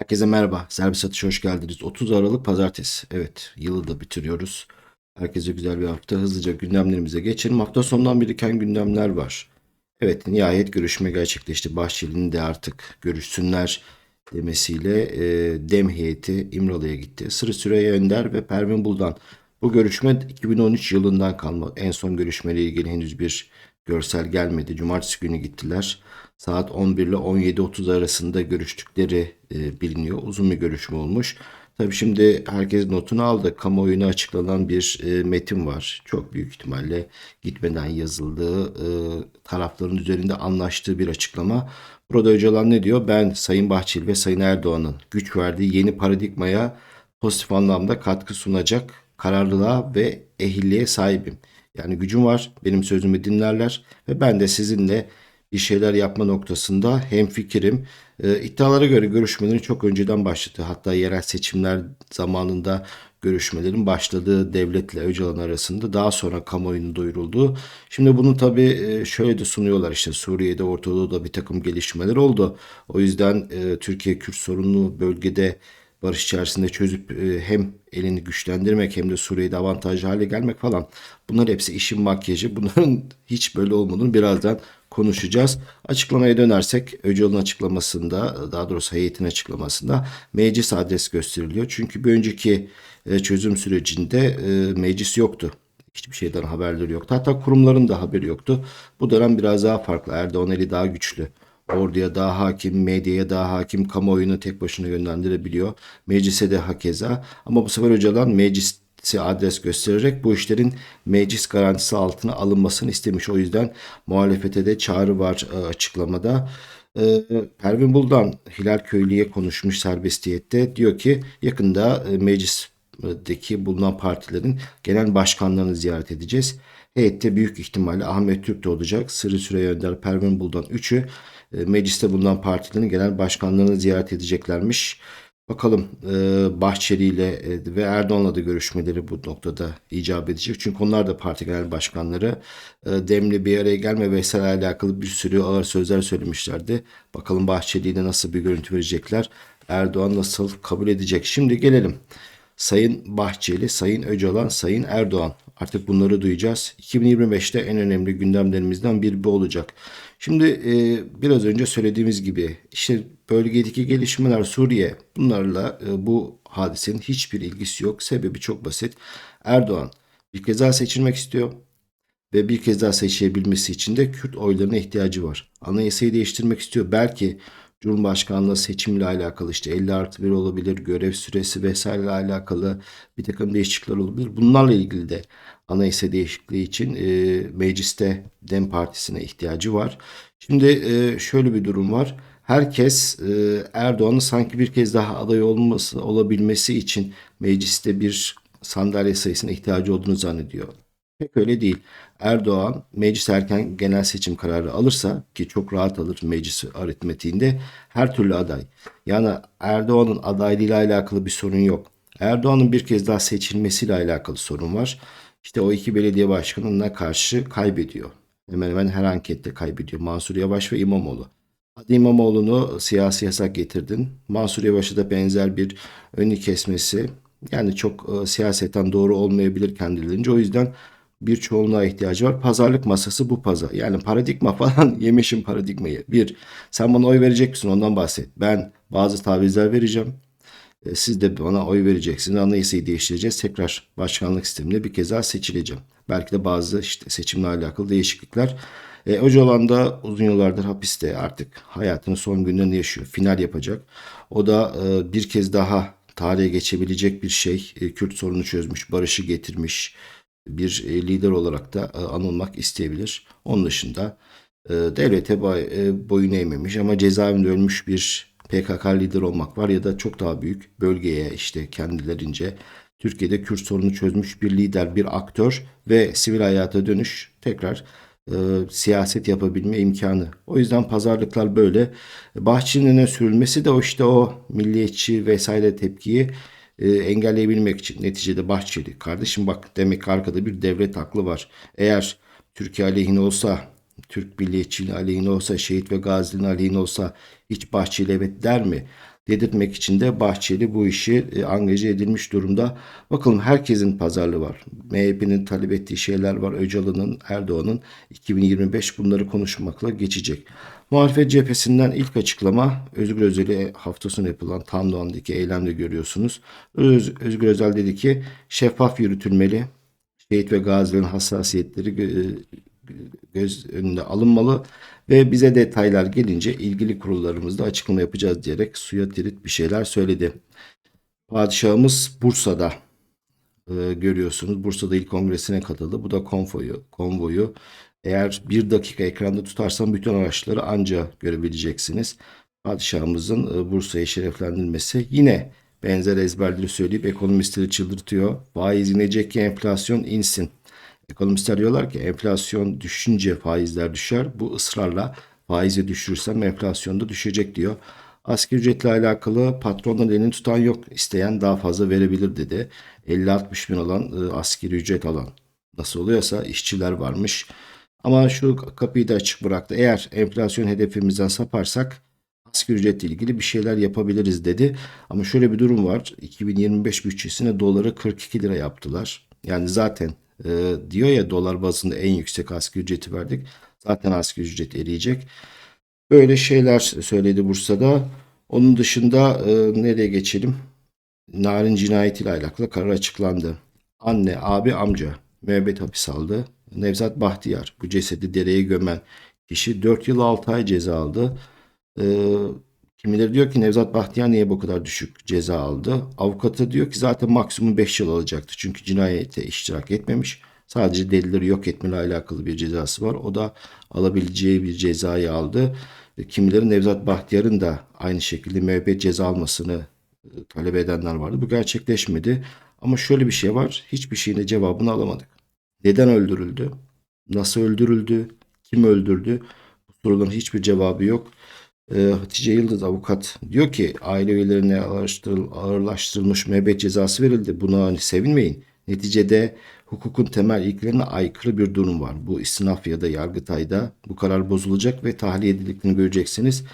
Herkese merhaba. Servis Satış'a hoş geldiniz. 30 Aralık Pazartesi. Evet, yılı da bitiriyoruz. Herkese güzel bir hafta. Hızlıca gündemlerimize geçelim. Hafta sonundan biriken gündemler var. Evet, nihayet görüşme gerçekleşti. Bahçeli'nin de artık görüşsünler demesiyle e, Dem heyeti İmralı'ya gitti. Sırı Süreyya Önder ve Pervin Buldan. Bu görüşme 2013 yılından kalma. En son görüşmeyle ilgili henüz bir görsel gelmedi. Cumartesi günü gittiler. Saat 11 ile 17.30 arasında görüştükleri e, biliniyor. Uzun bir görüşme olmuş. Tabii şimdi herkes notunu aldı. Kamuoyuna açıklanan bir e, metin var. Çok büyük ihtimalle gitmeden yazıldığı, e, tarafların üzerinde anlaştığı bir açıklama. Burada Öcalan ne diyor? Ben Sayın Bahçeli ve Sayın Erdoğan'ın güç verdiği yeni paradigmaya pozitif anlamda katkı sunacak kararlılığa ve ehilliğe sahibim. Yani gücüm var, benim sözümü dinlerler ve ben de sizinle bir şeyler yapma noktasında hemfikirim. E, iddialara göre görüşmelerin çok önceden başladı. Hatta yerel seçimler zamanında görüşmelerin başladığı devletle Öcalan arasında daha sonra kamuoyuna duyuruldu. Şimdi bunu tabii e, şöyle de sunuyorlar işte Suriye'de Orta Doğu'da bir takım gelişmeler oldu. O yüzden e, Türkiye Kürt sorununu bölgede barış içerisinde çözüp e, hem elini güçlendirmek hem de Suriye'de avantajlı hale gelmek falan. Bunlar hepsi işin makyajı. Bunların hiç böyle olmadığını birazdan konuşacağız. Açıklamaya dönersek Öcalan açıklamasında daha doğrusu heyetin açıklamasında meclis adres gösteriliyor. Çünkü bir önceki e, çözüm sürecinde e, meclis yoktu. Hiçbir şeyden haberleri yoktu. Hatta kurumların da haberi yoktu. Bu dönem biraz daha farklı. Erdoğan eli daha güçlü orduya daha hakim, medyaya daha hakim, kamuoyunu tek başına yönlendirebiliyor. Meclise de hakeza. Ama bu sefer Öcalan meclisi adres göstererek bu işlerin meclis garantisi altına alınmasını istemiş. O yüzden muhalefete de çağrı var e, açıklamada. E, Pervin Buldan Hilal Köylü'ye konuşmuş serbestiyette. Diyor ki yakında e, meclisteki bulunan partilerin genel başkanlarını ziyaret edeceğiz. Heyette büyük ihtimalle Ahmet Türk de olacak. Sırrı Süreyya Önder, Pervin Buldan üçü e, mecliste bulunan partilerin genel başkanlarını ziyaret edeceklermiş. Bakalım e, Bahçeli ile e, ve Erdoğan'la da görüşmeleri bu noktada icap edecek. Çünkü onlar da parti genel başkanları demli bir araya gelme vesaire alakalı bir sürü ağır sözler söylemişlerdi. Bakalım Bahçeli ile nasıl bir görüntü verecekler. Erdoğan nasıl kabul edecek. Şimdi gelelim. Sayın Bahçeli, Sayın Öcalan, Sayın Erdoğan. Artık bunları duyacağız. 2025'te en önemli gündemlerimizden biri bu olacak. Şimdi e, biraz önce söylediğimiz gibi işte bölgedeki gelişmeler Suriye bunlarla e, bu hadisenin hiçbir ilgisi yok. Sebebi çok basit. Erdoğan bir kez daha seçilmek istiyor ve bir kez daha seçilebilmesi için de Kürt oylarına ihtiyacı var. Anayasayı değiştirmek istiyor. Belki Cumhurbaşkanlığı seçimle alakalı işte 50 artı 1 olabilir, görev süresi vesaire alakalı bir takım değişiklikler olabilir. Bunlarla ilgili de anayasa değişikliği için e, mecliste DEM Partisi'ne ihtiyacı var. Şimdi e, şöyle bir durum var. Herkes e, Erdoğan'ın sanki bir kez daha aday olması olabilmesi için mecliste bir sandalye sayısına ihtiyacı olduğunu zannediyor. Pek öyle değil. Erdoğan meclis erken genel seçim kararı alırsa ki çok rahat alır meclis aritmetiğinde her türlü aday. Yani Erdoğan'ın adaylığıyla alakalı bir sorun yok. Erdoğan'ın bir kez daha seçilmesiyle alakalı sorun var. İşte o iki belediye başkanına karşı kaybediyor. Hemen hemen her ankette kaybediyor. Mansur Yavaş ve İmamoğlu. Hadi İmamoğlu'nu siyasi yasak getirdin. Mansur Yavaş'a da benzer bir önü kesmesi yani çok e, siyaseten doğru olmayabilir kendilerince. O yüzden bir çoğunluğa ihtiyacı var. Pazarlık masası bu pazar. Yani paradigma falan yemişim paradigmayı. Bir, sen bana oy verecek misin ondan bahset. Ben bazı tavizler vereceğim. E, siz de bana oy vereceksiniz. Anayasayı değiştireceğiz. Tekrar başkanlık sisteminde bir kez daha seçileceğim. Belki de bazı işte seçimle alakalı değişiklikler. E, Öcalan da uzun yıllardır hapiste artık hayatının son günlerini yaşıyor. Final yapacak. O da e, bir kez daha tarihe geçebilecek bir şey. E, Kürt sorunu çözmüş, barışı getirmiş bir e, lider olarak da e, anılmak isteyebilir. Onun dışında e, devlete boyun eğmemiş ama cezaevinde ölmüş bir PKK lider olmak var ya da çok daha büyük bölgeye işte kendilerince Türkiye'de Kürt sorunu çözmüş bir lider, bir aktör ve sivil hayata dönüş tekrar e, siyaset yapabilme imkanı. O yüzden pazarlıklar böyle. Bahçeli'nin öne sürülmesi de o işte o milliyetçi vesaire tepkiyi e, engelleyebilmek için neticede Bahçeli kardeşim bak demek ki arkada bir devlet aklı var. Eğer Türkiye aleyhine olsa Türk milliyetçiliği aleyhine olsa, şehit ve gazinin aleyhine olsa hiç Bahçeli evet der mi? Dedirtmek için de Bahçeli bu işi e, angaje edilmiş durumda. Bakalım herkesin pazarlığı var. MHP'nin talep ettiği şeyler var. Öcalan'ın, Erdoğan'ın 2025 bunları konuşmakla geçecek. Muhalefet cephesinden ilk açıklama Özgür Özel'e hafta sonu yapılan Tam Doğan'daki eylemde görüyorsunuz. Öz, Özgür Özel dedi ki şeffaf yürütülmeli. Şehit ve gazilerin hassasiyetleri gö- göz önünde alınmalı ve bize detaylar gelince ilgili kurullarımızda açıklama yapacağız diyerek suya tirit bir şeyler söyledi. Padişahımız Bursa'da e, görüyorsunuz. Bursa'da il kongresine katıldı. Bu da konvoyu. konvoyu. Eğer bir dakika ekranda tutarsam bütün araçları anca görebileceksiniz. Padişahımızın e, Bursa'yı şereflendirmesi yine benzer ezberleri söyleyip ekonomistleri çıldırtıyor. Faiz inecek ki enflasyon insin. Ekonomistler diyorlar ki enflasyon düşünce faizler düşer. Bu ısrarla faizi düşürürsem enflasyon da düşecek diyor. Asgari ücretle alakalı patrondan elini tutan yok. İsteyen daha fazla verebilir dedi. 50-60 bin olan e, asgari ücret alan nasıl oluyorsa işçiler varmış. Ama şu kapıyı da açık bıraktı. Eğer enflasyon hedefimizden saparsak asgari ücretle ilgili bir şeyler yapabiliriz dedi. Ama şöyle bir durum var. 2025 bütçesine doları 42 lira yaptılar. Yani zaten e, diyor ya dolar bazında en yüksek asgari ücreti verdik. Zaten asgari ücret eriyecek. Böyle şeyler söyledi Bursa'da. Onun dışında e, nereye geçelim? Narin cinayetiyle alakalı karar açıklandı. Anne, abi, amca müebbet hapis aldı. Nevzat Bahtiyar bu cesedi dereye gömen kişi 4 yıl 6 ay ceza aldı. Ee, kimileri diyor ki Nevzat Bahtiyar niye bu kadar düşük ceza aldı? Avukatı diyor ki zaten maksimum 5 yıl alacaktı. Çünkü cinayete iştirak etmemiş. Sadece delilleri yok etmeyle alakalı bir cezası var. O da alabileceği bir cezayı aldı. E, Kimileri Nevzat Bahtiyar'ın da aynı şekilde müebbet ceza almasını e, talep edenler vardı. Bu gerçekleşmedi. Ama şöyle bir şey var. Hiçbir şeyin de cevabını alamadık. Neden öldürüldü? Nasıl öldürüldü? Kim öldürdü? Bu soruların hiçbir cevabı yok. Ee, Hatice Yıldız avukat diyor ki aile üyelerine ağırlaştırıl- ağırlaştırılmış müebbet cezası verildi. Buna hani sevinmeyin. Neticede hukukun temel ilkelerine aykırı bir durum var. Bu istinaf ya da yargıtayda bu karar bozulacak ve tahliye edildiklerini göreceksiniz.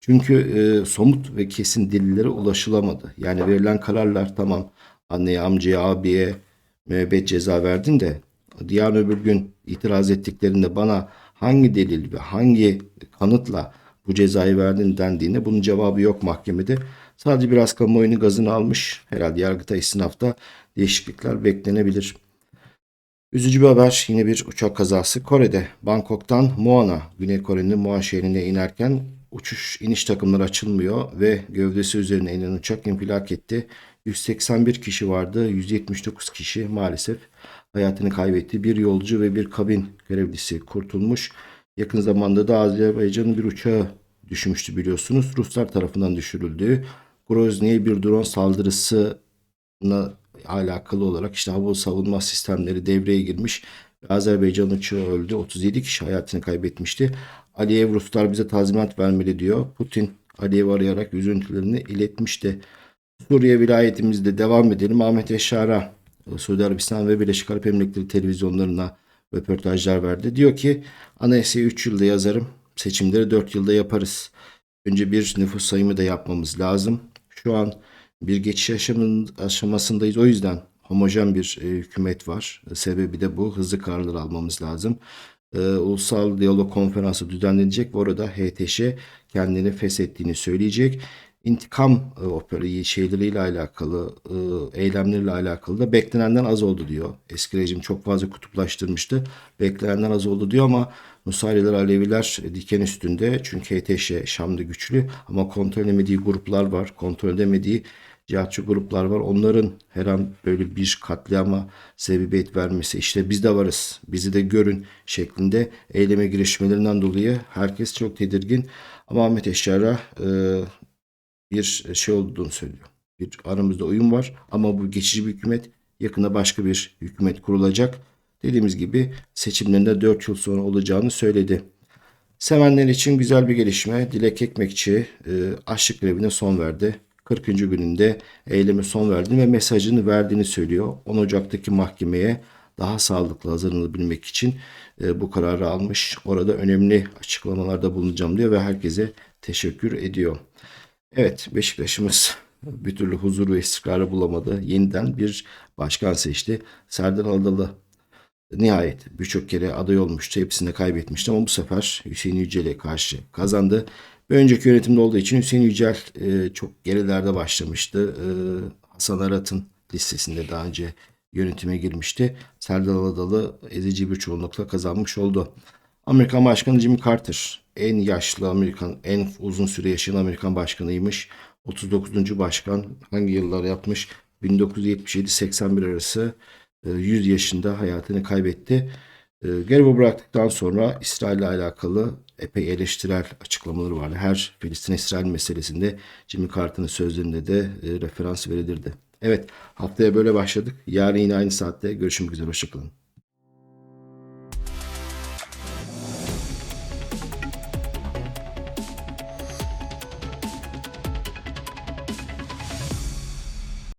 Çünkü e, somut ve kesin delillere ulaşılamadı. Yani verilen kararlar tamam anneye, amcaya, abiye müebbet ceza verdin de diğer öbür gün itiraz ettiklerinde bana hangi delil ve hangi kanıtla bu cezayı verdin dendiğinde bunun cevabı yok mahkemede. Sadece biraz kamuoyunu gazını almış. Herhalde Yargıtay istinafta değişiklikler beklenebilir. Üzücü bir haber yine bir uçak kazası. Kore'de Bangkok'tan Muan'a, Güney Kore'nin Muan şehrine inerken uçuş iniş takımları açılmıyor ve gövdesi üzerine inen uçak infilak etti. 181 kişi vardı. 179 kişi maalesef hayatını kaybetti. Bir yolcu ve bir kabin görevlisi kurtulmuş. Yakın zamanda da Azerbaycan'ın bir uçağı düşmüştü biliyorsunuz. Ruslar tarafından düşürüldü. Grozny'ye bir drone saldırısına alakalı olarak işte hava savunma sistemleri devreye girmiş. Azerbaycan uçağı öldü. 37 kişi hayatını kaybetmişti. Aliyev Ruslar bize tazminat vermeli diyor. Putin Aliyev'i arayarak üzüntülerini iletmişti. Suriye vilayetimizde devam edelim. Ahmet Yaşar'a Suudi Arabistan ve Birleşik Arap Emirlikleri televizyonlarına röportajlar verdi. Diyor ki anayasayı 3 yılda yazarım. Seçimleri 4 yılda yaparız. Önce bir nüfus sayımı da yapmamız lazım. Şu an bir geçiş aşamasındayız. O yüzden homojen bir e, hükümet var. Sebebi de bu. Hızlı kararlar almamız lazım. E, Ulusal Diyalog Konferansı düzenlenecek ve orada HTŞ kendini feshettiğini söyleyecek. İntikam e, opera şeyleriyle alakalı, e, eylemleriyle alakalı da beklenenden az oldu diyor. Eski rejim çok fazla kutuplaştırmıştı. Beklenenden az oldu diyor ama Nusayriler, Aleviler diken üstünde. Çünkü HTŞ Şam'da güçlü ama kontrol edemediği gruplar var. Kontrol edemediği cihatçı gruplar var. Onların her an böyle bir katliama sebebiyet vermesi işte biz de varız, bizi de görün şeklinde eyleme girişmelerinden dolayı herkes çok tedirgin. Ama Ahmet Eşyar'a e, bir şey olduğunu söylüyor. Bir aramızda uyum var ama bu geçici bir hükümet yakında başka bir hükümet kurulacak. Dediğimiz gibi seçimlerinde 4 yıl sonra olacağını söyledi. Sevenler için güzel bir gelişme. Dilek Ekmekçi e, açlık grevine son verdi. 40. gününde eyleme son verdiğini ve mesajını verdiğini söylüyor. 10 Ocak'taki mahkemeye daha sağlıklı hazırlanabilmek için e, bu kararı almış. Orada önemli açıklamalarda bulunacağım diyor ve herkese teşekkür ediyor. Evet, Beşiktaş'ımız bir türlü huzur ve istikrarı bulamadı. Yeniden bir başkan seçti. Serdar Adalı nihayet birçok kere aday olmuştu. Hepsini de kaybetmişti ama bu sefer Hüseyin Yücel'e karşı kazandı. Bir önceki yönetimde olduğu için Hüseyin Yücel e, çok gerilerde başlamıştı. E, Hasan Arat'ın listesinde daha önce yönetime girmişti. Serdar Adalı ezici bir çoğunlukla kazanmış oldu. Amerikan Başkanı Jimmy Carter en yaşlı Amerikan, en uzun süre yaşayan Amerikan başkanıymış. 39. başkan hangi yıllar yapmış? 1977-81 arası e, 100 yaşında hayatını kaybetti. E, Görevi bıraktıktan sonra İsrail ile alakalı epey eleştirel açıklamaları vardı. Her Filistin-İsrail meselesinde Jimmy Carter'ın sözlerinde de e, referans verilirdi. Evet haftaya böyle başladık. Yarın yine aynı saatte görüşmek üzere. Hoşçakalın.